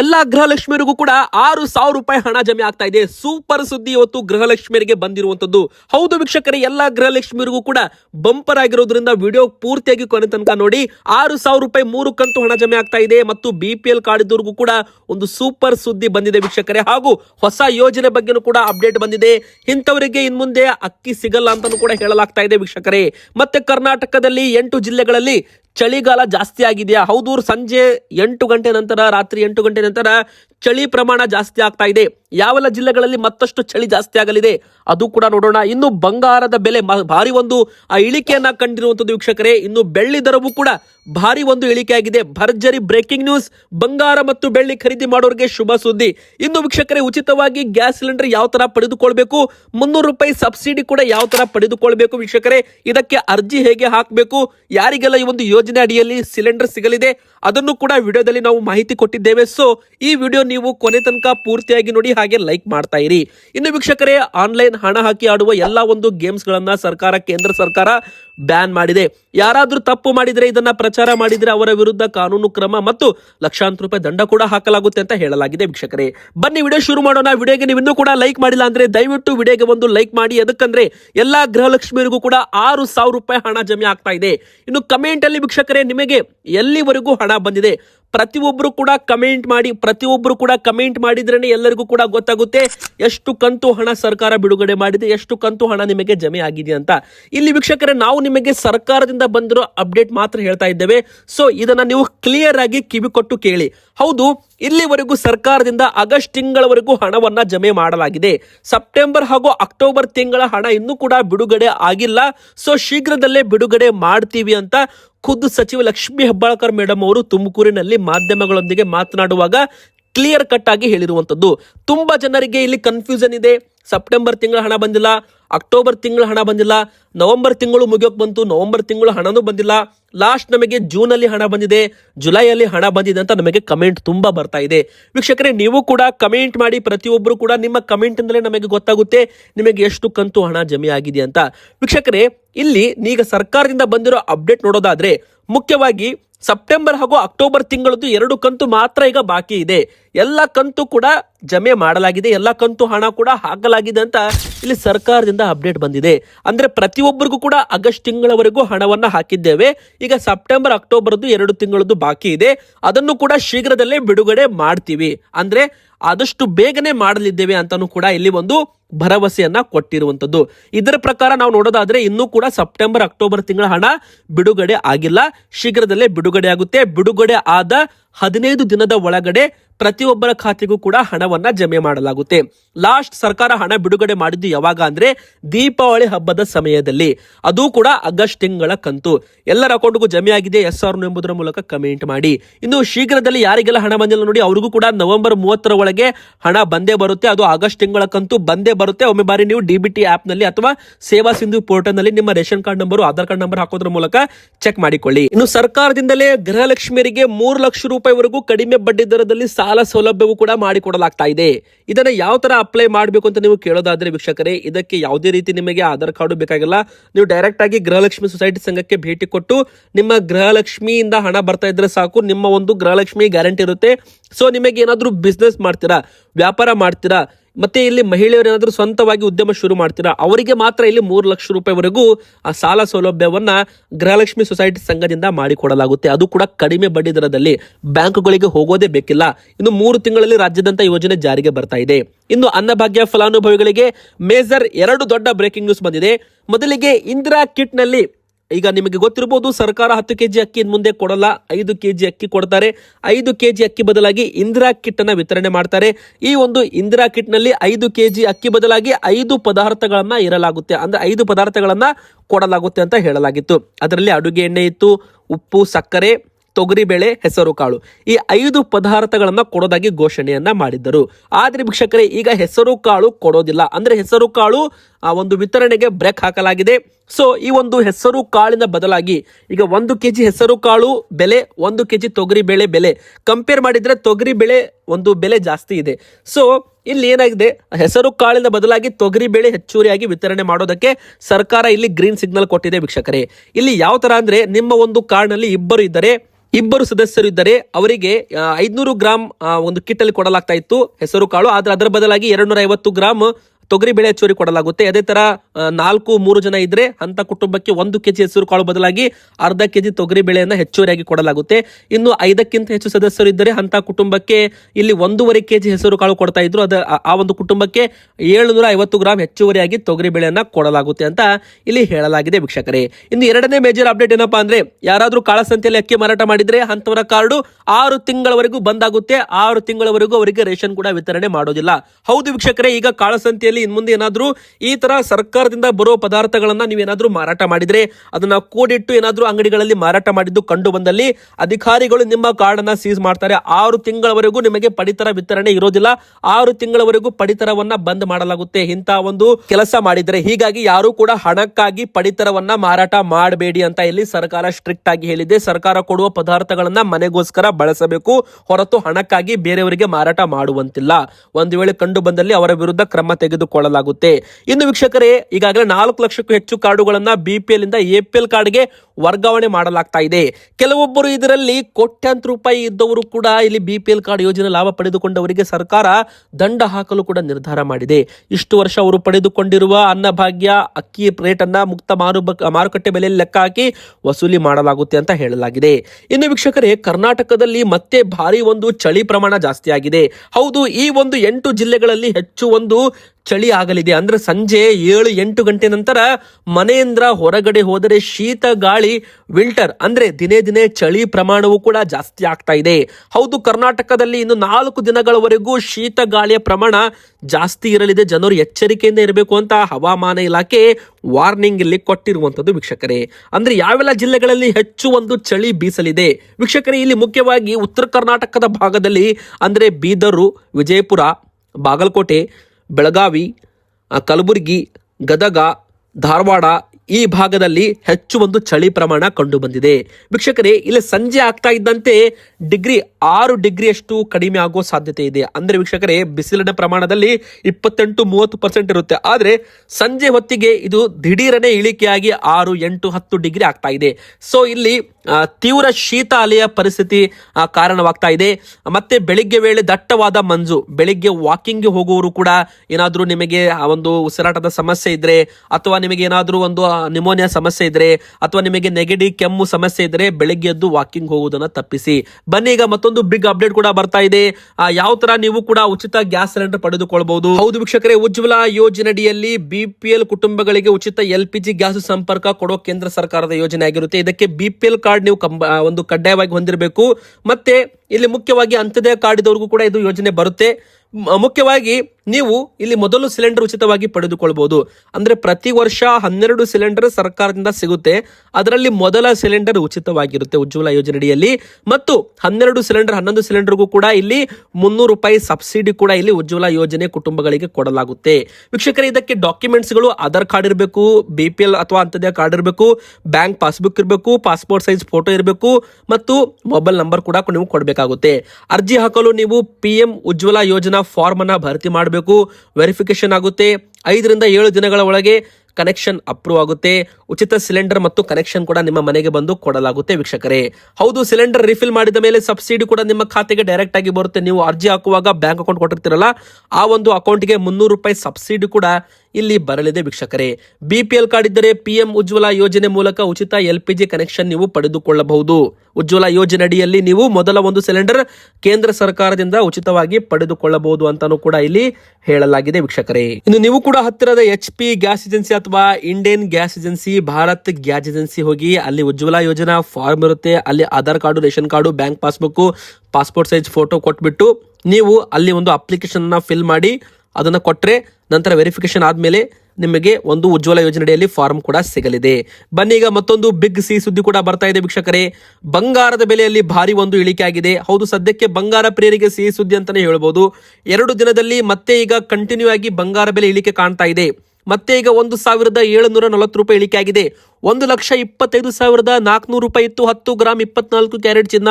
ಎಲ್ಲಾ ಗೃಹಲಕ್ಷ್ಮಿಯರಿಗೂ ಕೂಡ ಆರು ಸಾವಿರ ರೂಪಾಯಿ ಹಣ ಜಮೆ ಆಗ್ತಾ ಇದೆ. ಸೂಪರ್ ಸುದ್ದಿ ಇವತ್ತು ಗೃಹಲಕ್ಷ್ಮಿಯರಿಗೆ ಬಂದಿರುವಂತದ್ದು. ಹೌದು ವೀಕ್ಷಕರೇ, ಎಲ್ಲಾ ಗೃಹಲಕ್ಷ್ಮಿಯರಿಗೂ ಕೂಡ ಬಂಪರ್ ಆಗಿರೋದ್ರಿಂದ ವಿಡಿಯೋ ಪೂರ್ತಿಯಾಗಿ ಕೊನೆ ತನಕ ನೋಡಿ. ಆರು ಸಾವಿರ ರೂಪಾಯಿ ಮೂರು ಕಂತು ಹಣ ಜಮೆ ಆಗ್ತಾ ಇದೆ ಮತ್ತು ಬಿ ಪಿ ಎಲ್ ಕಾರ್ಡ್ ಇದ್ದವ್ರಿಗೂ ಕೂಡ ಒಂದು ಸೂಪರ್ ಸುದ್ದಿ ಬಂದಿದೆ ವೀಕ್ಷಕರೇ. ಹಾಗೂ ಹೊಸ ಯೋಜನೆ ಬಗ್ಗೆನೂ ಕೂಡ ಅಪ್ಡೇಟ್ ಬಂದಿದೆ. ಇಂಥವರಿಗೆ ಇನ್ ಮುಂದೆ ಅಕ್ಕಿ ಸಿಗಲ್ಲ ಅಂತಾನೂ ಕೂಡ ಹೇಳಲಾಗ್ತಾ ಇದೆ ವೀಕ್ಷಕರೇ. ಮತ್ತೆ ಕರ್ನಾಟಕದಲ್ಲಿ ಎಂಟು ಜಿಲ್ಲೆಗಳಲ್ಲಿ ಚಳಿಗಾಲ ಜಾಸ್ತಿ ಆಗಿದೆಯಾ? ಹೌದು ಸಂಜೆ ಎಂಟು ಗಂಟೆ ನಂತರ ರಾತ್ರಿ ಎಂಟು ಗಂಟೆ ನಂತರ ಚಳಿ ಪ್ರಮಾಣ ಜಾಸ್ತಿ ಆಗ್ತಾ ಇದೆ. ಯಾವೆಲ್ಲ ಜಿಲ್ಲೆಗಳಲ್ಲಿ ಮತ್ತಷ್ಟು ಚಳಿ ಜಾಸ್ತಿ ಆಗಲಿದೆ? ಅದು ಕೂಡ ನೋಡೋಣ. ಇನ್ನು ಬಂಗಾರದ ಬೆಲೆ ಭಾರಿ ಒಂದು, ಆ, ಇಳಿಕೆಯನ್ನ ಕಂಡಿರುವಂತದ್ದು ವೀಕ್ಷಕರೇ. ಇನ್ನು ಬೆಳ್ಳಿ ದರವು ಕೂಡ ಭಾರಿ ಒಂದು ಇಳಿಕೆ ಆಗಿದೆ. ಭರ್ಜರಿ ಬ್ರೇಕಿಂಗ್ ನ್ಯೂಸ್, ಬಂಗಾರ ಮತ್ತು ಬೆಳ್ಳಿ ಖರೀದಿ ಮಾಡೋರಿಗೆ ಶುಭ ಸುದ್ದಿ. ಇನ್ನು ವೀಕ್ಷಕರೇ, ಉಚಿತವಾಗಿ ಗ್ಯಾಸ್ ಸಿಲಿಂಡರ್ ಯಾವ ತರ ಪಡೆದುಕೊಳ್ಬೇಕು? ಮುನ್ನೂರು ರೂಪಾಯಿ ಸಬ್ಸಿಡಿ ಕೂಡ ಯಾವ ತರ ಪಡೆದುಕೊಳ್ಬೇಕು ವೀಕ್ಷಕರೇ? ಇದಕ್ಕೆ ಅರ್ಜಿ ಹೇಗೆ ಹಾಕಬೇಕು? ಯಾರಿಗೆಲ್ಲ ಈ ಒಂದು ಯೋಜನೆ ಅಡಿಯಲ್ಲಿ ಸಿಲಿಂಡರ್ ಸಿಗಲಿದೆ? ಅದನ್ನು ಕೂಡ ವಿಡಿಯೋದಲ್ಲಿ ನಾವು ಮಾಹಿತಿ ಕೊಟ್ಟಿದ್ದೇವೆ. ಸೊ ಈ ವಿಡಿಯೋ ನೀವು ಕೊನೆ ತನಕ ಪೂರ್ತಿಯಾಗಿ ನೋಡಿ ಹಾಗೆ ಲೈಕ್ ಮಾಡ್ತಾ ಇರಿ. ಇನ್ನು ವೀಕ್ಷಕರೇ, ಆನ್ಲೈನ್ ಹಣ ಹಾಕಿ ಆಡುವ ಎಲ್ಲ ಒಂದು ಗೇಮ್ಸ್ ಗಳನ್ನ ಸರ್ಕಾರ, ಕೇಂದ್ರ ಸರ್ಕಾರ ಬ್ಯಾನ್ ಮಾಡಿದೆ. ಯಾರಾದರೂ ತಪ್ಪು ಮಾಡಿದ್ರೆ ಇದನ್ನ ಪ್ರಚಾರ ಮಾಡಿದ್ರೆ ಅವರ ವಿರುದ್ಧ ಕಾನೂನು ಕ್ರಮ ಮತ್ತು ಲಕ್ಷಾಂತರ ರೂಪಾಯಿ ದಂಡ ಕೂಡ ಹಾಕಲಾಗುತ್ತೆ ಅಂತ ಹೇಳಲಾಗಿದೆ ವೀಕ್ಷಕರೇ. ಬನ್ನಿ ವಿಡಿಯೋ ಶುರು ಮಾಡೋಣ. ವಿಡಿಯೋಗೆ ನೀವು ಇನ್ನೂ ಕೂಡ ಲೈಕ್ ಮಾಡಿಲ್ಲ ಅಂದ್ರೆ ದಯವಿಟ್ಟು ವಿಡಿಯೋಗೆ ಒಂದು ಲೈಕ್ ಮಾಡಿ. ಅದಕ್ಕಂದ್ರೆ ಎಲ್ಲಾ ಗೃಹಲಕ್ಷ್ಮಿಯರಿಗೂ ಕೂಡ ಆರು ಸಾವಿರ ರೂಪಾಯಿ ಹಣ ಜಮೆ ಆಗ್ತಾ ಇದೆ. ಇನ್ನು ಕಮೆಂಟ್ ಅಲ್ಲಿ ವೀಕ್ಷಕರೇ, ನಿಮಗೆ ಎಲ್ಲಿವರೆಗೂ ಹಣ ಬಂದಿದೆ? ಪ್ರತಿಯೊಬ್ಬರು ಕೂಡ ಕಮೆಂಟ್ ಮಾಡಿ, ಪ್ರತಿಯೊಬ್ಬರು ಕೂಡ ಕಮೆಂಟ್ ಮಾಡಿದ್ರೇನೆ ಎಲ್ಲರಿಗೂ ಕೂಡ ಗೊತ್ತಾಗುತ್ತೆ ಎಷ್ಟು ಕಂತು ಹಣ ಸರ್ಕಾರ ಬಿಡುಗಡೆ ಮಾಡಿದೆ, ಎಷ್ಟು ಕಂತು ಹಣ ನಿಮಗೆ ಜಮೆ ಆಗಿದೆ ಅಂತ. ಇಲ್ಲಿ ವೀಕ್ಷಕರೇ, ನಾವು ನಿಮಗೆ ಸರ್ಕಾರದಿಂದ ಬಂದಿರೋ ಅಪ್ಡೇಟ್ ಮಾತ್ರ ಹೇಳ್ತಾ ಇದ್ದೇವೆ. ಸೊ ಇದನ್ನ ನೀವು ಕ್ಲಿಯರ್ ಆಗಿ ಕಿವಿ ಕೊಟ್ಟು ಕೇಳಿ. ಹೌದು, ಇಲ್ಲಿವರೆಗೂ ಸರ್ಕಾರದಿಂದ ಆಗಸ್ಟ್ ತಿಂಗಳವರೆಗೂ ಹಣವನ್ನ ಜಮೆ ಮಾಡಲಾಗಿದೆ. ಸೆಪ್ಟೆಂಬರ್ ಹಾಗೂ ಅಕ್ಟೋಬರ್ ತಿಂಗಳ ಹಣ ಇನ್ನೂ ಕೂಡ ಬಿಡುಗಡೆ ಆಗಿಲ್ಲ. ಸೊ ಶೀಘ್ರದಲ್ಲೇ ಬಿಡುಗಡೆ ಮಾಡ್ತೀವಿ ಅಂತ ಖುದ್ದು ಸಚಿವ ಲಕ್ಷ್ಮೀ ಹೆಬ್ಬಾಳ್ಕರ್ ಮೇಡಮ್ ಅವರು ತುಮಕೂರಿನಲ್ಲಿ ಮಾಧ್ಯಮಗಳೊಂದಿಗೆ ಮಾತನಾಡುವಾಗ ಕ್ಲಿಯರ್ ಕಟ್ ಆಗಿ ಹೇಳಿರುವಂತದ್ದು ತುಂಬಾ ಜನರಿಗೆ ಇಲ್ಲಿ ಕನ್ಫ್ಯೂಷನ್ ಇದೆ. ಸೆಪ್ಟೆಂಬರ್ ತಿಂಗಳ ಹಣ ಬಂದಿಲ್ಲ, ಅಕ್ಟೋಬರ್ ತಿಂಗಳ ಹಣ ಬಂದಿಲ್ಲ, ನವೆಂಬರ್ ತಿಂಗಳು ಮುಗಿಯೋಕೆ ಬಂತು, ನವೆಂಬರ್ ತಿಂಗಳು ಹಣನೂ ಬಂದಿಲ್ಲ. ಲಾಸ್ಟ್ ನಮಗೆ ಜೂನ್ ಅಲ್ಲಿ ಹಣ ಬಂದಿದೆ, ಜುಲೈಯಲ್ಲಿ ಹಣ ಬಂದಿದೆ ಅಂತ ನಮಗೆ ಕಮೆಂಟ್ ತುಂಬಾ ಬರ್ತಾ ಇದೆ. ವೀಕ್ಷಕರೇ, ನೀವು ಕೂಡ ಕಮೆಂಟ್ ಮಾಡಿ ಪ್ರತಿಯೊಬ್ಬರು ಕೂಡ ನಿಮ್ಮ ಕಮೆಂಟಿಂದಲೇ ನಮಗೆ ಗೊತ್ತಾಗುತ್ತೆ ನಿಮಗೆ ಎಷ್ಟು ಕಂತು ಹಣ ಜಮೆ ಆಗಿದೆ ಅಂತ. ವೀಕ್ಷಕರೇ, ಇಲ್ಲಿ ಈಗ ಸರ್ಕಾರದಿಂದ ಬಂದಿರೋ ಅಪ್ಡೇಟ್ ನೋಡೋದಾದ್ರೆ, ಮುಖ್ಯವಾಗಿ ಸೆಪ್ಟೆಂಬರ್ ಹಾಗೂ ಅಕ್ಟೋಬರ್ ತಿಂಗಳದ್ದು ಎರಡು ಕಂತು ಮಾತ್ರ ಈಗ ಬಾಕಿ ಇದೆ. ಎಲ್ಲ ಕಂತು ಕೂಡ ಜಮೆ ಮಾಡಲಾಗಿದೆ. ಎಲ್ಲ ಕಂತು ಹಣ ಕೂಡ ಹಾಕಲಾಗಿದೆ ಅಂತ ಇಲ್ಲಿ ಸರ್ಕಾರದಿಂದ ಅಪ್ಡೇಟ್ ಬಂದಿದೆ. ಅಂದ್ರೆ ಪ್ರತಿಯೊಬ್ಬರಿಗೂ ಕೂಡ ಆಗಸ್ಟ್ ತಿಂಗಳವರೆಗೂ ಹಣವನ್ನ ಹಾಕಿದ್ದೇವೆ. ಈಗ ಸೆಪ್ಟೆಂಬರ್ ಅಕ್ಟೋಬರ್ದು ಎರಡು ತಿಂಗಳದ್ದು ಬಾಕಿ ಇದೆ. ಅದನ್ನು ಕೂಡ ಶೀಘ್ರದಲ್ಲೇ ಬಿಡುಗಡೆ ಮಾಡ್ತೀವಿ. ಅಂದ್ರೆ ಆದಷ್ಟು ಬೇಗನೆ ಮಾಡಲಿದ್ದೇವೆ ಅಂತಾನು ಕೂಡ ಇಲ್ಲಿ ಒಂದು ಭರವಸೆಯನ್ನ ಕೊಟ್ಟಿರುವಂತದ್ದು. ಇದರ ಪ್ರಕಾರ ನಾವು ನೋಡೋದಾದ್ರೆ ಇನ್ನೂ ಕೂಡ ಸೆಪ್ಟೆಂಬರ್, ಅಕ್ಟೋಬರ್ ತಿಂಗಳ ಹಣ ಬಿಡುಗಡೆ ಆಗಿಲ್ಲ. ಶೀಘ್ರದಲ್ಲೇ ಬಿಡುಗಡೆ ಆಗುತ್ತೆ. ಬಿಡುಗಡೆ ಆದ ಹದಿನೈದು ದಿನದ ಒಳಗಡೆ ಪ್ರತಿಯೊಬ್ಬರ ಖಾತೆಗೂ ಕೂಡ ಹಣವನ್ನ ಜಮೆ ಮಾಡಲಾಗುತ್ತೆ. ಲಾಸ್ಟ್ ಸರ್ಕಾರ ಹಣ ಬಿಡುಗಡೆ ಮಾಡಿದ್ದು ಯಾವಾಗ ಅಂದ್ರೆ ದೀಪಾವಳಿ ಹಬ್ಬದ ಸಮಯದಲ್ಲಿ. ಅದು ಕೂಡ ಆಗಸ್ಟ್ ತಿಂಗಳ ಕಂತು. ಎಲ್ಲರ ಅಕೌಂಟ್ಗೂ ಜಮೆ ಆಗಿದೆ, ಎಸ್ ಆರ್ ಎಂಬುದರ ಮೂಲಕ ಕಮೆಂಟ್ ಮಾಡಿ. ಇನ್ನು ಶೀಘ್ರದಲ್ಲಿ ಯಾರಿಗೆಲ್ಲ ಹಣ ಬಂದಿಲ್ಲ ನೋಡಿ, ಅವ್ರಿಗೂ ಕೂಡ ನವೆಂಬರ್ ಮೂವತ್ತರ ಒಳಗೆ ಹಣ ಬಂದೇ ಬರುತ್ತೆ. ಅದು ಆಗಸ್ಟ್ ತಿಂಗಳ ಕಂತು ಬಂದೇ ಬರುತ್ತೆ. ಒಮ್ಮೆ ಬಾರಿ ನೀವು ಡಿ ಬಿ ಟಿ ಆಪ್ನಲ್ಲಿ ಅಥವಾ ಸೇವಾ ಸಿಂಧು ಪೋರ್ಟಲ್ನಲ್ಲಿ ನಿಮ್ಮ ration card number, Aadhaar card number ಹಾಕೋದ್ರ ಮೂಲಕ ಚೆಕ್ ಮಾಡಿಕೊಳ್ಳಿ. ಇನ್ನು ಸರ್ಕಾರದಿಂದಲೇ ಗೃಹಲಕ್ಷ್ಮಿಯರಿಗೆ ಮೂರು ಲಕ್ಷ ರೂಪಾಯಿವರೆಗೂ ಕಡಿಮೆ ಬಡ್ಡಿ ದರದಲ್ಲಿ ಸಾಲ ಸೌಲಭ್ಯವೂ ಕೂಡ ಮಾಡಿಕೊಡಲಾಗ್ತಾ ಇದೆ. ಇದನ್ನ ಯಾವ ತರ ಅಪ್ಲೈ ಮಾಡಬೇಕು ಅಂತ ನೀವು ಕೇಳೋದಾದ್ರೆ ವೀಕ್ಷಕರೇ, ಇದಕ್ಕೆ ಯಾವುದೇ ರೀತಿ ನಿಮಗೆ ಆಧಾರ್ ಕಾರ್ಡು ಬೇಕಾಗಿಲ್ಲ. ನೀವು ಡೈರೆಕ್ಟ್ ಆಗಿ ಗೃಹಲಕ್ಷ್ಮಿ ಸೊಸೈಟಿ ಸಂಘಕ್ಕೆ ಭೇಟಿ ಕೊಟ್ಟು, ನಿಮ್ಮ ಗೃಹಲಕ್ಷ್ಮಿಯಿಂದ ಹಣ ಬರ್ತಾ ಇದ್ರೆ ಸಾಕು, ನಿಮ್ಮ ಒಂದು ಗೃಹಲಕ್ಷ್ಮಿ ಗ್ಯಾರಂಟಿ ಇರುತ್ತೆ. ಸೊ ನಿಮಗೆ ಏನಾದರೂ ಬಿಸ್ನೆಸ್ ಮಾಡ್ತೀರಾ, ವ್ಯಾಪಾರ ಮಾಡ್ತೀರಾ ಮತ್ತೆ ಇಲ್ಲಿ ಮಹಿಳೆಯರು ಏನಾದರೂ ಸ್ವಂತವಾಗಿ ಉದ್ಯಮ ಶುರು ಮಾಡ್ತೀರಾ? ಅವರಿಗೆ ಮಾತ್ರ ಇಲ್ಲಿ ಮೂರು ಲಕ್ಷ ರೂಪಾಯಿವರೆಗೂ ಆ ಸಾಲ ಸೌಲಭ್ಯವನ್ನ ಗೃಹಲಕ್ಷ್ಮಿ ಸೊಸೈಟಿ ಸಂಘದಿಂದ ಮಾಡಿಕೊಡಲಾಗುತ್ತೆ. ಅದು ಕೂಡ ಕಡಿಮೆ ಬಡ್ಡಿ ದರದಲ್ಲಿ ಬ್ಯಾಂಕ್ಗಳಿಗೆ ಹೋಗೋದೇ ಬೇಕಿಲ್ಲ. ಇನ್ನು ಮೂರು ತಿಂಗಳಲ್ಲಿ ರಾಜ್ಯದಂತ ಯೋಜನೆ ಜಾರಿಗೆ ಬರ್ತಾ ಇದೆ. ಇನ್ನು ಅನ್ನಭಾಗ್ಯ ಫಲಾನುಭವಿಗಳಿಗೆ ಮೇಜರ್ ಎರಡು ದೊಡ್ಡ ಬ್ರೇಕಿಂಗ್ ನ್ಯೂಸ್ ಬಂದಿದೆ. ಮೊದಲಿಗೆ ಇಂದಿರಾ ಕಿಟ್ನಲ್ಲಿ ಈಗ ನಿಮಗೆ ಗೊತ್ತಿರಬಹುದು ಸರ್ಕಾರ ಹತ್ತು ಕೆಜಿ ಅಕ್ಕಿ ಮುಂದೆ ಕೊಡಲ್ಲ, ಐದು ಕೆಜಿ ಅಕ್ಕಿ ಕೊಡ್ತಾರೆ. ಐದು ಕೆಜಿ ಅಕ್ಕಿ ಬದಲಾಗಿ ಇಂದಿರಾ ಕಿಟ್ ಅನ್ನ ವಿತರಣೆ ಮಾಡ್ತಾರೆ. ಈ ಒಂದು ಇಂದಿರಾ ಕಿಟ್ನಲ್ಲಿ ಐದು ಕೆಜಿ ಅಕ್ಕಿ ಬದಲಾಗಿ ಐದು ಪದಾರ್ಥಗಳನ್ನ ಇರಲಾಗುತ್ತೆ. ಅಂದ್ರೆ ಐದು ಪದಾರ್ಥಗಳನ್ನ ಕೊಡಲಾಗುತ್ತೆ ಅಂತ ಹೇಳಲಾಗಿತ್ತು. ಅದರಲ್ಲಿ ಅಡುಗೆ ಎಣ್ಣೆ ಇತ್ತು, ಉಪ್ಪು, ಸಕ್ಕರೆ ತೊಗರಿಬೇಳೆ, ಹೆಸರು ಕಾಳು ಈ ಐದು ಪದಾರ್ಥಗಳನ್ನ ಕೊಡೋದಾಗಿ ಘೋಷಣೆಯನ್ನ ಮಾಡಿದ್ದರು. ಆದ್ರೆ ವೀಕ್ಷಕರೇ, ಈಗ ಹೆಸರು ಕಾಳು ಕೊಡೋದಿಲ್ಲ. ಅಂದ್ರೆ ಹೆಸರು ಕಾಳು, ಆ, ಒಂದು ವಿತರಣೆಗೆ ಬ್ರೇಕ್ ಹಾಕಲಾಗಿದೆ. ಸೊ ಈ ಒಂದು ಹೆಸರು ಕಾಳಿನ ಬದಲಾಗಿ ಈಗ ಒಂದು ಕೆಜಿ ಹೆಸರು ಕಾಳು ಬೆಲೆ, ಒಂದು ಕೆಜಿ ತೊಗರಿ ಬೇಳೆ ಬೆಲೆ. ಕಂಪೇರ್ ಮಾಡಿದ್ರೆ ತೊಗರಿ ಬೆಳೆ ಒಂದು ಬೆಲೆ ಜಾಸ್ತಿ ಇದೆ. ಸೊ ಇಲ್ಲಿ ಏನಾಗಿದೆ? ಹೆಸರು ಕಾಳಿನ ಬದಲಾಗಿ ತೊಗರಿ ಬೇಳೆ ಹೆಚ್ಚುವರಿಯಾಗಿ ವಿತರಣೆ ಮಾಡೋದಕ್ಕೆ ಸರ್ಕಾರ ಇಲ್ಲಿ ಗ್ರೀನ್ ಸಿಗ್ನಲ್ ಕೊಟ್ಟಿದೆ ವೀಕ್ಷಕರೇ. ಇಲ್ಲಿ ಯಾವ ತರ ಅಂದ್ರೆ, ನಿಮ್ಮ ಒಂದು ಕಾರ್ಡ್ನಲ್ಲಿ ಇಬ್ಬರು ಇದ್ದರೆ. ಇಬ್ಬರು ಸದಸ್ಯರು ಇದ್ದರೆ ಅವರಿಗೆ ಐದ್ನೂರು ಗ್ರಾಮ್ ಒಂದು ಕಿಟ್ ಅಲ್ಲಿ ಕೊಡಲಾಗ್ತಾ ಇತ್ತು ಹೆಸರು ಕಾಳು. ಆದ್ರೆ ಅದರ ಬದಲಾಗಿ ಎರಡ್ನೂರ ಐವತ್ತು ಗ್ರಾಮ್ ತೊಗರಿ ಬೇಳೆ ಹೆಚ್ಚುವರಿ ಕೊಡಲಾಗುತ್ತೆ. ಅದೇ ತರ ನಾಲ್ಕು, ಮೂರು ಜನ ಇದ್ರೆ ಅಂತ ಕುಟುಂಬಕ್ಕೆ ಒಂದು ಕೆಜಿ ಹೆಸರು ಕಾಳು ಬದಲಾಗಿ ಅರ್ಧ ಕೆಜಿ ತೊಗರಿ ಬೇಳೆಯನ್ನ ಹೆಚ್ಚುವರಿಯಾಗಿ ಕೊಡಲಾಗುತ್ತೆ. ಇನ್ನು ಐದಕ್ಕಿಂತ ಹೆಚ್ಚು ಸದಸ್ಯರು ಇದ್ದರೆ ಅಂತ ಕುಟುಂಬಕ್ಕೆ ಇಲ್ಲಿ ಒಂದೂವರೆ ಕೆಜಿ ಹೆಸರು ಕಾಳು ಕೊಡ್ತಾ ಇದ್ರು. ಅದ, ಆ- ಆ ಒಂದು ಕುಟುಂಬಕ್ಕೆ ಏಳುನೂರ ಐವತ್ತು ಗ್ರಾಮ್ ಹೆಚ್ಚುವರಿಯಾಗಿ ತೊಗರಿ ಬೇಳೆಯನ್ನ ಕೊಡಲಾಗುತ್ತೆ ಅಂತ ಇಲ್ಲಿ ಹೇಳಲಾಗಿದೆ ವೀಕ್ಷಕರೇ. ಇನ್ನು ಎರಡನೇ ಮೇಜರ್ ಅಪ್ಡೇಟ್ ಏನಪ್ಪಾ ಅಂದ್ರೆ, ಯಾರಾದ್ರೂ ಕಾಳಸಂತೆಯಲ್ಲಿ ಅಕ್ಕಿ ಮಾರಾಟ ಮಾಡಿದ್ರೆ ಅಂತವರ ಕಾರ್ಡು ಆರು ತಿಂಗಳವರೆಗೂ ಬಂದಾಗುತ್ತೆ ಆರು ತಿಂಗಳವರೆಗೂ ಅವರಿಗೆ ರೇಷನ್ ಕೂಡ ವಿತರಣೆ ಮಾಡೋದಿಲ್ಲ. ಹೌದು ವೀಕ್ಷಕರೇ, ಈಗ ಕಾಳಸಂತೆಯಲ್ಲಿ ಇನ್ ಮುಂದೆ ಏನಾದರೂ ಈ ತರ ಸರ್ಕಾರದಿಂದ ಬರೋ ಪದಾರ್ಥಗಳನ್ನ ನೀವೇನಾದ್ರೂ ಮಾರಾಟ ಮಾಡಿದ್ರೆ ಅದನ್ನ ಕೂಡಿಟ್ಟು ಏನಾದರೂ ಅಂಗಡಿಗಳಲ್ಲಿ ಮಾರಾಟ ಮಾಡಿದ್ದು ಕಂಡು ಬಂದಲ್ಲಿ ಅಧಿಕಾರಿಗಳು ನಿಮ್ಮ ಕಾರ್ಡ್ ಅನ್ನ ಸೀಸ್ ಮಾಡ್ತಾರೆ. ಆರು ತಿಂಗಳವರೆಗೂ ನಿಮಗೆ ಪಡಿತರ ವಿತರಣೆ ಇರೋದಿಲ್ಲ. ಆರು ತಿಂಗಳವರೆಗೂ ಪಡಿತರವನ್ನ ಬಂದ್ ಮಾಡಲಾಗುತ್ತೆ. ಇಂತ ಒಂದು ಕೆಲಸ ಮಾಡಿದ್ರೆ ಹೀಗಾಗಿ ಯಾರು ಕೂಡ ಹಣಕ್ಕಾಗಿ ಪಡಿತರವನ್ನ ಮಾರಾಟ ಮಾಡಬೇಡಿ ಅಂತ ಇಲ್ಲಿ ಸರ್ಕಾರ ಸ್ಟ್ರಿಕ್ಟ್ ಆಗಿ ಹೇಳಿದೆ. ಸರ್ಕಾರ ಕೊಡುವ ಪದಾರ್ಥಗಳನ್ನ ಮನೆಗೋಸ್ಕರ ಬಳಸಬೇಕು. ಹೊರತು ಹಣಕ್ಕಾಗಿ ಬೇರೆಯವರಿಗೆ ಮಾರಾಟ ಮಾಡುವಂತಿಲ್ಲ. ಒಂದು ವೇಳೆ ಕಂಡು ಬಂದಲ್ಲಿ ಅವರ ವಿರುದ್ಧ ಕ್ರಮ ತೆಗೆದುಕೊಳ್ಳಲಾಗುತ್ತೆ. ಇನ್ನು ವೀಕ್ಷಕರೇ, ಈಗಾಗಲೇ ನಾಲ್ಕು ಲಕ್ಷಕ್ಕೂ ಹೆಚ್ಚು ಕಾರ್ಡುಗಳನ್ನ ಬಿಪಿಎಲ್ ಇಂದ ಎಪಿಎಲ್ ಕಾರ್ಡ್ಗೆ ವರ್ಗಾವಣೆ ಮಾಡಲಾಗ್ತಾ ಇದೆ. ಕೆಲವೊಬ್ಬರು ಇದರಲ್ಲಿ ಕೋಟ್ಯಾಂತರ ರೂಪಾಯಿ ಇದ್ದವರು ಕೂಡ ಇಲ್ಲಿ ಬಿಪಿಎಲ್ ಕಾರ್ಡ್ ಯೋಜನೆ ಲಾಭ ಪಡೆದುಕೊಂಡವರಿಗೆ ಸರ್ಕಾರ ದಂಡ ಹಾಕಲು ಕೂಡ ನಿರ್ಧಾರ ಮಾಡಿದೆ. ಇಷ್ಟು ವರ್ಷ ಅವರು ಪಡೆದುಕೊಂಡಿರುವ ಅನ್ನಭಾಗ್ಯ, ಅಕ್ಕಿ ರೇಟ್ ಅನ್ನ ಮುಕ್ತ ಮಾರು ಮಾರುಕಟ್ಟೆ ಬೆಲೆಯಲ್ಲಿ ಲೆಕ್ಕ ಹಾಕಿ ವಸೂಲಿ ಮಾಡಲಾಗುತ್ತೆ ಅಂತ ಹೇಳಲಾಗಿದೆ. ಇನ್ನು ವೀಕ್ಷಕರೇ, ಕರ್ನಾಟಕದಲ್ಲಿ ಮತ್ತೆ ಭಾರಿ ಒಂದು ಚಳಿ ಪ್ರಮಾಣ ಜಾಸ್ತಿ ಆಗಿದೆ ಹೌದು, ಈ ಒಂದು ಎಂಟು ಜಿಲ್ಲೆಗಳಲ್ಲಿ ಹೆಚ್ಚು ಒಂದು ಚಳಿ ಆಗಲಿದೆ ಅಂದ್ರೆ ಸಂಜೆ ಏಳು ಎಂಟು ಗಂಟೆ ನಂತರ ಮನೆಯಿಂದ ಹೊರಗಡೆ ಹೋದರೆ ಶೀತ ಗಾಳಿ ವಿಲ್ಟರ್. ಅಂದ್ರೆ ದಿನೇ ದಿನೇ ಚಳಿ ಪ್ರಮಾಣವು ಕೂಡ ಜಾಸ್ತಿ ಆಗ್ತಾ ಇದೆ. ಹೌದು, ಕರ್ನಾಟಕದಲ್ಲಿ ಇನ್ನು ನಾಲ್ಕು ದಿನಗಳವರೆಗೂ ಶೀತ ಗಾಳಿಯ ಪ್ರಮಾಣ ಜಾಸ್ತಿ ಇರಲಿದೆ. ಜನರು ಎಚ್ಚರಿಕೆಯಿಂದ ಇರಬೇಕು ಅಂತ ಹವಾಮಾನ ಇಲಾಖೆ ವಾರ್ನಿಂಗ್ ಇಲ್ಲಿ ಕೊಟ್ಟಿರುವಂತದ್ದು ವೀಕ್ಷಕರೇ. ಅಂದ್ರೆ ಯಾವೆಲ್ಲ ಜಿಲ್ಲೆಗಳಲ್ಲಿ ಹೆಚ್ಚು ಒಂದು ಚಳಿ ಬೀಸಲಿದೆ? ವೀಕ್ಷಕರೇ, ಇಲ್ಲಿ ಮುಖ್ಯವಾಗಿ ಉತ್ತರ ಕರ್ನಾಟಕದ ಭಾಗದಲ್ಲಿ ಅಂದ್ರೆ ಬೀದರು, ವಿಜಯಪುರ, ಬಾಗಲಕೋಟೆ ಬೆಳಗಾವಿ ಕಲಬುರಗಿ, ಗದಗ, ಧಾರವಾಡ ಈ ಭಾಗದಲ್ಲಿ ಹೆಚ್ಚು ಒಂದು ಚಳಿ ಪ್ರಮಾಣ ಕಂಡು ಬಂದಿದೆ ವೀಕ್ಷಕರೇ, ಇಲ್ಲಿ ಸಂಜೆ ಆಗ್ತಾ ಇದ್ದಂತೆ ಡಿಗ್ರಿ ಆರು ಡಿಗ್ರಿಯಷ್ಟು ಕಡಿಮೆ ಆಗೋ ಸಾಧ್ಯತೆ ಇದೆ. ಅಂದ್ರೆ ವೀಕ್ಷಕರೇ, ಬಿಸಿಲಿನ ಪ್ರಮಾಣದಲ್ಲಿ ಇಪ್ಪತ್ತೆಂಟು ಮೂವತ್ತು ಪರ್ಸೆಂಟ್ ಇರುತ್ತೆ. ಆದರೆ ಸಂಜೆ ಹೊತ್ತಿಗೆ ಇದು ದಿಢೀರನೇ ಇಳಿಕೆಯಾಗಿ ಆರು ಎಂಟು ಹತ್ತು ಡಿಗ್ರಿ ಆಗ್ತಾ ಇದೆ. ಸೊ ಇಲ್ಲಿ ತೀವ್ರ ಶೀತ ಅಲೆಯ ಪರಿಸ್ಥಿತಿ ಕಾರಣವಾಗ್ತಾ ಇದೆ. ಮತ್ತೆ ಬೆಳಿಗ್ಗೆ ವೇಳೆ ದಟ್ಟವಾದ ಮಂಜು, ಬೆಳಿಗ್ಗೆ ವಾಕಿಂಗ್ಗೆ ಹೋಗುವವರು ಕೂಡ ಏನಾದರೂ ನಿಮಗೆ ಒಂದು ಉಸಿರಾಟದ ಸಮಸ್ಯೆ ಇದ್ರೆ, ಅಥವಾ ನಿಮಗೆ ಏನಾದರೂ ಒಂದು ನಿಮೋನಿಯಾ ಸಮಸ್ಯೆ ಇದ್ರೆ, ಅಥವಾ ನಿಮಗೆ ನೆಗಡಿ, ಕೆಮ್ಮು ಸಮಸ್ಯೆ ಇದ್ರೆ ಬೆಳಿಗ್ಗೆ ಎದ್ದು ವಾಕಿಂಗ್ ಹೋಗುವುದನ್ನು ತಪ್ಪಿಸಿ. ಬನ್ನಿ, ಈಗ ಮತ್ತೊಂದು ಬಿಗ್ ಅಪ್ಡೇಟ್ ಕೂಡ ಬರ್ತಾ ಇದೆ. ಯಾವ ತರ ನೀವು ಕೂಡ ಉಚಿತ ಗ್ಯಾಸ್ ಸಿಲಿಂಡರ್ ಪಡೆದುಕೊಳ್ಬಹುದು? ಹೌದು ವೀಕ್ಷಕರೇ, ಉಜ್ವಲ ಯೋಜನೆಯಡಿಯಲ್ಲಿ ಬಿಪಿಎಲ್ ಕುಟುಂಬಗಳಿಗೆ ಉಚಿತ ಎಲ್ ಗ್ಯಾಸ್ ಸಂಪರ್ಕ ಕೊಡೋ ಕೇಂದ್ರ ಸರ್ಕಾರದ ಯೋಜನೆ ಆಗಿರುತ್ತೆ. ಇದಕ್ಕೆ ಬಿಪಿಎಲ್ ನೀವು ಕಂಬ ಒಂದು ಕಡ್ಡಾಯವಾಗಿ ಹೊಂದಿರಬೇಕು. ಮತ್ತೆ ಇಲ್ಲಿ ಮುಖ್ಯವಾಗಿ ಅಂತ್ಯೋದಯ ಕಾರ್ಡ್ ಇದ್ದವ್ರಿಗೂ ಕೂಡ ಇದು ಯೋಜನೆ ಬರುತ್ತೆ. ಮುಖ್ಯವಾಗಿ ನೀವು ಇಲ್ಲಿ ಮೊದಲು ಸಿಲಿಂಡರ್ ಉಚಿತವಾಗಿ ಪಡೆದುಕೊಳ್ಬಹುದು ಅಂದ್ರೆ ಪ್ರತಿ ವರ್ಷ ಹನ್ನೆರಡು ಸಿಲಿಂಡರ್ ಸರ್ಕಾರದಿಂದ ಸಿಗುತ್ತೆ. ಅದರಲ್ಲಿ ಮೊದಲ ಸಿಲಿಂಡರ್ ಉಚಿತವಾಗಿರುತ್ತೆ ಉಜ್ವಲ ಯೋಜನೆಯಡಿಯಲ್ಲಿ. ಮತ್ತು ಹನ್ನೆರಡು ಸಿಲಿಂಡರ್, ಹನ್ನೊಂದು ಸಿಲಿಂಡರ್ಗೂ ಕೂಡ ಇಲ್ಲಿ ಮುನ್ನೂರು ರೂಪಾಯಿ ಸಬ್ಸಿಡಿ ಕೂಡ ಇಲ್ಲಿ ಉಜ್ವಲ ಯೋಜನೆ ಕುಟುಂಬಗಳಿಗೆ ಕೊಡಲಾಗುತ್ತೆ. ವೀಕ್ಷಕರೇ, ಇದಕ್ಕೆ ಡಾಕ್ಯುಮೆಂಟ್ಸ್ಗಳು, ಆಧಾರ್ ಕಾರ್ಡ್ ಇರಬೇಕು, ಬಿ ಪಿ ಎಲ್ ಅಥವಾ ಅಂತ್ಯೋದಯ ಕಾರ್ಡ್ ಇರಬೇಕು, ಬ್ಯಾಂಕ್ ಪಾಸ್ಬುಕ್ ಇರಬೇಕು, ಪಾಸ್ಪೋರ್ಟ್ ಸೈಜ್ ಫೋಟೋ ಇರಬೇಕು, ಮತ್ತು ಮೊಬೈಲ್ ನಂಬರ್ ಕೂಡ ನೀವು ಕೊಡಬೇಕಾಗುತ್ತೆ ಅರ್ಜಿ ಹಾಕಲು ನೀವು ಪಿ ಎಂ ಉಜ್ವಲ ಯೋಜನಾ ಫಾರ್ಮ್ ಅನ್ನ ಭರ್ತಿ ಮಾಡಬೇಕು. ವೆರಿಫಿಕೇಶನ್ ಆಗುತ್ತೆ. ಐದರಿಂದ ಏಳು ದಿನಗಳ ಒಳಗೆ ಕನೆಕ್ಷನ್ ಅಪ್ರೂವ್ ಆಗುತ್ತೆ. ಉಚಿತ ಸಿಲಿಂಡರ್ ಮತ್ತು ಕನೆಕ್ಷನ್ ಕೂಡ ನಿಮ್ಮ ಮನೆಗೆ ಬಂದು ಕೊಡಲಾಗುತ್ತೆ ವೀಕ್ಷಕರೇ. ಹೌದು, ಸಿಲಿಂಡರ್ ರಿಫಿಲ್ ಮಾಡಿದ ಮೇಲೆ ಸಬ್ಸಿಡಿ ಕೂಡ ನಿಮ್ಮ ಖಾತೆಗೆ ಡೈರೆಕ್ಟ್ ಆಗಿ ಬರುತ್ತೆ. ನೀವು ಅರ್ಜಿ ಹಾಕುವಾಗ ಬ್ಯಾಂಕ್ ಅಕೌಂಟ್ ಕೊಟ್ಟಿರ್ತೀರಲ್ಲ, ಆ ಒಂದು ಅಕೌಂಟ್ಗೆ ಮುನ್ನೂರು ರೂಪಾಯಿ ಸಬ್ಸಿಡಿ ಕೂಡ ಇಲ್ಲಿ ಬರಲಿದೆ ವೀಕ್ಷಕರೇ. ಬಿ ಪಿ ಎಲ್ ಕಾರ್ಡ್ ಇದ್ದರೆ ಪಿ ಎಂ ಉಜ್ವಲ ಯೋಜನೆ ಮೂಲಕ ಉಚಿತ ಎಲ್ ಪಿ ಜಿ ಕನೆಕ್ಷನ್ ನೀವು ಪಡೆದುಕೊಳ್ಳಬಹುದು. ಉಜ್ವಲ ಯೋಜನೆ ಅಡಿಯಲ್ಲಿ ನೀವು ಮೊದಲ ಒಂದು ಸಿಲಿಂಡರ್ ಕೇಂದ್ರ ಸರ್ಕಾರದಿಂದ ಉಚಿತವಾಗಿ ಪಡೆದುಕೊಳ್ಳಬಹುದು ಅಂತಾನೂ ಕೂಡ ಇಲ್ಲಿ ಹೇಳಲಾಗಿದೆ ವೀಕ್ಷಕರೇ. ಇನ್ನು ನೀವು ಕೂಡ ಹತ್ತಿರದ ಎಚ್ ಪಿ ಗ್ಯಾಸ್ ಏಜೆನ್ಸಿ ಅಥವಾ Indian gas agency, Bharat gas agency ಹೋಗಿ ಅಲ್ಲಿ ಉಜ್ವಲ ಯೋಜನಾ ಫಾರ್ಮ್ ಇರುತ್ತೆ. ಅಲ್ಲಿ Aadhaar card, ration card, bank passbook passport size photo ಕೊಟ್ಬಿಟ್ಟು ನೀವು ಅಲ್ಲಿ ಒಂದು ಅಪ್ಲಿಕೇಶನ್ ಫಿಲ್ ಮಾಡಿ ಅದನ್ನ ಕೊಟ್ರೆ ನಂತರ ವೆರಿಫಿಕೇಶನ್ ಆದ್ಮೇಲೆ ನಿಮಗೆ ಒಂದು ಉಜ್ವಲ ಯೋಜನೆಯಲ್ಲಿ ಫಾರ್ಮ್ ಕೂಡ ಸಿಗಲಿದೆ. ಬನ್ನಿ ಈಗ ಮತ್ತೊಂದು ಬಿಗ್ ಸಿ ಸುದ್ದಿ ಕೂಡ ಬರ್ತಾ ಇದೆ ವೀಕ್ಷಕರೇ. ಬಂಗಾರದ ಬೆಲೆಯಲ್ಲಿ ಭಾರಿ ಒಂದು ಇಳಿಕೆ ಆಗಿದೆ. ಹೌದು, ಸದ್ಯಕ್ಕೆ ಬಂಗಾರ ಪ್ರಿಯರಿಗೆ ಸಿಹಿ ಸುದ್ದಿ ಅಂತಾನೆ ಹೇಳ್ಬೋದು. ಎರಡು ದಿನದಲ್ಲಿ ಮತ್ತೆ ಈಗ ಕಂಟಿನ್ಯೂ ಆಗಿ ಬಂಗಾರ ಬೆಲೆ ಇಳಿಕೆ ಕಾಣ್ತಾ ಇದೆ. ಮತ್ತೆ ಈಗ ಒಂದು ಸಾವಿರದ ಏಳುನೂರ ನಲವತ್ತು ರೂಪಾಯಿ ಇಳಿಕೆ ಆಗಿದೆ ಒಂದು ಲಕ್ಷ ಇಪ್ಪತ್ತೈದು ಸಾವಿರದ ನಾಲ್ಕುನೂರು ರೂಪಾಯಿ ಇತ್ತು, ಹತ್ತು ಗ್ರಾಮ್ ಇಪ್ಪತ್ನಾಲ್ಕು ಕ್ಯಾರೆಟ್ ಚಿನ್ನ.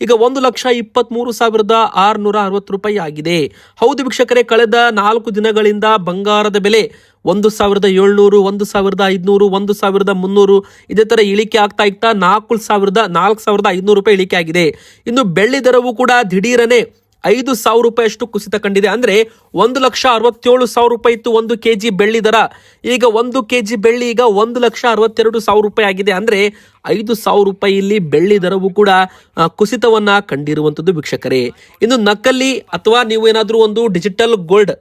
ಈಗ ಒಂದು ಲಕ್ಷ ಇಪ್ಪತ್ಮೂರು ಸಾವಿರದ ಆರುನೂರ ಅರವತ್ತು ರೂಪಾಯಿ ಆಗಿದೆ. ಹೌದು ವೀಕ್ಷಕರೇ, ಕಳೆದ ನಾಲ್ಕು ದಿನಗಳಿಂದ ಬಂಗಾರದ ಬೆಲೆ ಒಂದು ಸಾವಿರದ ಏಳ್ನೂರು, ಒಂದು ಸಾವಿರದ ಐದುನೂರು, ಒಂದು ಸಾವಿರದ ಮುನ್ನೂರು, ಇದೇ ಥರ ಇಳಿಕೆ ಆಗ್ತಾ ಇರ್ತಾ ನಾಲ್ಕು ಸಾವಿರದ ನಾಲ್ಕು ಸಾವಿರದ ಐದುನೂರು ರೂಪಾಯಿ ಇಳಿಕೆ ಆಗಿದೆ ಇನ್ನು ಬೆಳ್ಳಿ ದರವು ಕೂಡ ದಿಢೀರನೆ ಐದು ಸಾವಿರ ರೂಪಾಯಿ ಅಷ್ಟು ಕುಸಿತ ಕಂಡಿದೆ. ಅಂದ್ರೆ ಒಂದು ಲಕ್ಷ ಅರವತ್ತೇಳು ಸಾವಿರ ರೂಪಾಯಿ ಇತ್ತು ಒಂದು ಕೆ ಜಿ ಬೆಳ್ಳಿ ದರ. ಈಗ ಒಂದು ಕೆ ಜಿ ಬೆಳ್ಳಿ ಈಗ ಒಂದು ಲಕ್ಷ ಅರವತ್ತೆರಡು ಸಾವಿರ ರೂಪಾಯಿ ಆಗಿದೆ. ಅಂದ್ರೆ ಐದು ಸಾವಿರ ರೂಪಾಯಿ ಇಲ್ಲಿ ಬೆಳ್ಳಿ ದರವು ಕೂಡ ಕುಸಿತವನ್ನ ಕಂಡಿರುವಂಥದ್ದು ವೀಕ್ಷಕರೇ. ಇನ್ನು ನಕಲಿ ಅಥವಾ ನೀವು ಏನಾದರೂ ಒಂದು ಡಿಜಿಟಲ್ ಗೋಲ್ಡ್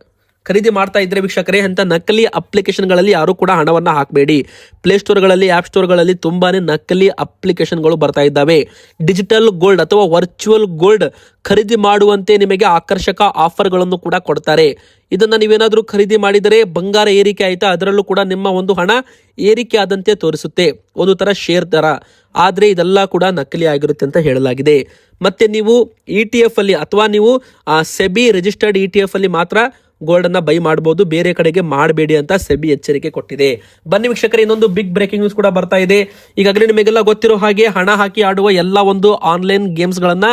ಖರೀದಿ ಮಾಡ್ತಾ ಇದ್ರೆ ವೀಕ್ಷಕರೇ, ಅಂತ ನಕಲಿ ಅಪ್ಲಿಕೇಶನ್ಗಳಲ್ಲಿ ಯಾರು ಕೂಡ ಹಣವನ್ನು ಹಾಕಬೇಡಿ. ಪ್ಲೇಸ್ಟೋರ್ಗಳಲ್ಲಿ ಆ್ಯಪ್ ಸ್ಟೋರ್ಗಳಲ್ಲಿ ತುಂಬಾನೇ ನಕಲಿ ಅಪ್ಲಿಕೇಶನ್ಗಳು ಬರ್ತಾ ಇದ್ದಾವೆ. ಡಿಜಿಟಲ್ ಗೋಲ್ಡ್ ಅಥವಾ ವರ್ಚುವಲ್ ಗೋಲ್ಡ್ ಖರೀದಿ ಮಾಡುವಂತೆ ನಿಮಗೆ ಆಕರ್ಷಕ ಆಫರ್ಗಳನ್ನು ಕೂಡ ಕೊಡ್ತಾರೆ. ಇದನ್ನು ನೀವೇನಾದರೂ ಖರೀದಿ ಮಾಡಿದರೆ ಬಂಗಾರ ಏರಿಕೆ ಆಯಿತಾ? ಅದರಲ್ಲೂ ಕೂಡ ನಿಮ್ಮ ಒಂದು ಹಣ ಏರಿಕೆ ಆದಂತೆ ತೋರಿಸುತ್ತೆ. ಒಂದು ಥರ ಶೇರ್ ದರ ಆದರೆ ಇದೆಲ್ಲ ಕೂಡ ನಕಲಿ ಆಗಿರುತ್ತೆ ಅಂತ ಹೇಳಲಾಗಿದೆ. ಮತ್ತೆ ನೀವು ಇ ಟಿ ಎಫ್ ಅಲ್ಲಿ, ಅಥವಾ ನೀವು SEBI registered E T F ಅಲ್ಲಿ ಮಾತ್ರ ಗೋಲ್ಡ್ ಅನ್ನ ಬೈ ಮಾಡಬಹುದು ಬೇರೆ ಕಡೆಗೆ ಮಾಡಬೇಡಿ ಅಂತ ಸೆಬಿ ಎಚ್ಚರಿಕೆ ಕೊಟ್ಟಿದೆ. ಬನ್ನಿ ವೀಕ್ಷಕರೇ, ಇನ್ನೊಂದು ಬಿಗ್ ಬ್ರೇಕಿಂಗ್ ನ್ಯೂಸ್ ಕೂಡ ಬರ್ತಾ ಇದೆ. ಈಗಾಗಲೇ ನಿಮಗೆಲ್ಲ ಗೊತ್ತಿರೋ ಹಾಗೆ ಹಣ ಹಾಕಿ ಆಡುವ ಎಲ್ಲ ಒಂದು ಆನ್ಲೈನ್ ಗೇಮ್ಸ್ ಗಳನ್ನ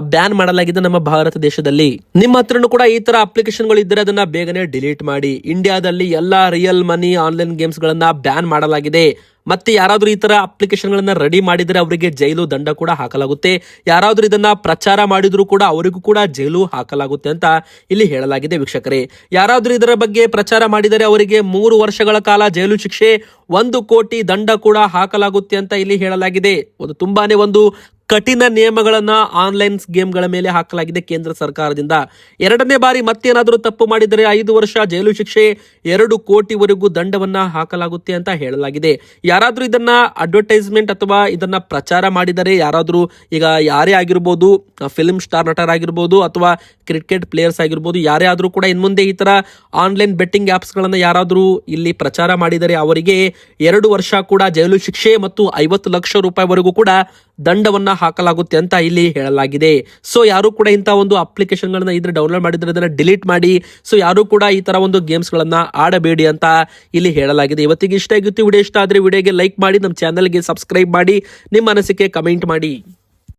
ಬ್ಯಾನ್ ಮಾಡಲಾಗಿದೆ ನಮ್ಮ ಭಾರತ ದೇಶದಲ್ಲಿ. ನಿಮ್ಮ ಹತ್ರನೂ ಕೂಡ ಈ ತರ ಅಪ್ಲಿಕೇಶನ್ಗಳು ಇದ್ದರೆ ಅದನ್ನ ಬೇಗನೆ ಡಿಲೀಟ್ ಮಾಡಿ. ಇಂಡಿಯಾದಲ್ಲಿ ಎಲ್ಲಾ ರಿಯಲ್ ಮನಿ ಆನ್ಲೈನ್ ಗೇಮ್ಸ್ ಗಳನ್ನ ಬ್ಯಾನ್ ಮಾಡಲಾಗಿದೆ. ಮತ್ತೆ ಯಾರಾದರೂ ಈ ತರ ಅಪ್ಲಿಕೇಶನ್ ಗಳನ್ನ ರೆಡಿ ಮಾಡಿದರೆ ಅವರಿಗೆ ಜೈಲು ದಂಡ ಕೂಡ ಹಾಕಲಾಗುತ್ತೆ. ಯಾರಾದರೂ ಇದನ್ನ ಪ್ರಚಾರ ಮಾಡಿದ್ರು ಕೂಡ ಅವರಿಗೂ ಕೂಡ ಜೈಲು ಹಾಕಲಾಗುತ್ತೆ ಅಂತ ಇಲ್ಲಿ ಹೇಳಲಾಗಿದೆ ವೀಕ್ಷಕರೇ. ಯಾರಾದರೂ ಇದರ ಬಗ್ಗೆ ಪ್ರಚಾರ ಮಾಡಿದರೆ ಅವರಿಗೆ ಮೂರು ವರ್ಷಗಳ ಕಾಲ ಜೈಲು ಶಿಕ್ಷೆ, ಒಂದು ಕೋಟಿ ದಂಡ ಕೂಡ ಹಾಕಲಾಗುತ್ತೆ ಅಂತ ಇಲ್ಲಿ ಹೇಳಲಾಗಿದೆ. ಒಂದು ತುಂಬಾನೇ ಒಂದು ಕಠಿಣ ನಿಯಮಗಳನ್ನು ಆನ್ಲೈನ್ ಗೇಮ್ಗಳ ಮೇಲೆ ಹಾಕಲಾಗಿದೆ ಕೇಂದ್ರ ಸರ್ಕಾರದಿಂದ. ಎರಡನೇ ಬಾರಿ ಮತ್ತೇನಾದರೂ ತಪ್ಪು ಮಾಡಿದರೆ ಐದು ವರ್ಷ ಜೈಲು ಶಿಕ್ಷೆ, ಎರಡು ಕೋಟಿವರೆಗೂ ದಂಡವನ್ನ ಹಾಕಲಾಗುತ್ತೆ ಅಂತ ಹೇಳಲಾಗಿದೆ. ಯಾರಾದರೂ ಇದನ್ನ ಅಡ್ವರ್ಟೈಸ್ಮೆಂಟ್ ಅಥವಾ ಇದನ್ನ ಪ್ರಚಾರ ಮಾಡಿದರೆ ಯಾರಾದರೂ ಈಗ ಯಾರೇ ಆಗಿರ್ಬೋದು ಫಿಲ್ಮ್ ಸ್ಟಾರ್ ನಟರಾಗಿರ್ಬೋದು ಅಥವಾ ಕ್ರಿಕೆಟ್ ಪ್ಲೇಯರ್ಸ್ ಆಗಿರ್ಬೋದು, ಯಾರೇ ಆದರೂ ಕೂಡ ಇನ್ಮುಂದೆ ಈ ತರ ಆನ್ಲೈನ್ ಬೆಟ್ಟಿಂಗ್ ಆ್ಯಪ್ಸ್ಗಳನ್ನು ಯಾರಾದರೂ ಇಲ್ಲಿ ಪ್ರಚಾರ ಮಾಡಿದರೆ ಅವರಿಗೆ ಎರಡು ವರ್ಷ ಕೂಡ ಜೈಲು ಶಿಕ್ಷೆ ಮತ್ತು ಐವತ್ತು ಲಕ್ಷ ರೂಪಾಯಿವರೆಗೂ ಕೂಡ ದಂಡವನ್ನ ಹಾಕಲಾಗುತ್ತೆ ಅಂತ ಇಲ್ಲಿ ಹೇಳಲಾಗಿದೆ. ಸೊ ಯಾರು ಕೂಡ ಇಂಥ ಒಂದು ಅಪ್ಲಿಕೇಶನ್ ಗಳನ್ನ ಇದ್ರೆ ಡೌನ್ಲೋಡ್ ಮಾಡಿದ್ರೆ ಅದನ್ನ ಡಿಲೀಟ್ ಮಾಡಿ. ಸೊ ಯಾರು ಕೂಡ ಈ ತರ ಒಂದು ಗೇಮ್ಸ್ ಗಳನ್ನ ಆಡಬೇಡಿ ಅಂತ ಇಲ್ಲಿ ಹೇಳಲಾಗಿದೆ. ಇವತ್ತಿಗೆ ಇಷ್ಟ ಆಗಿತ್ತು ವಿಡಿಯೋ ಇಷ್ಟ ಆದ್ರೆ ವಿಡಿಯೋಗೆ ಲೈಕ್ ಮಾಡಿ, ನಮ್ಮ ಚಾನಲ್ಗೆ ಸಬ್ಸ್ಕ್ರೈಬ್ ಮಾಡಿ, ನಿಮ್ಮ ಅನಿಸಿಕೆ ಕಮೆಂಟ್ ಮಾಡಿ.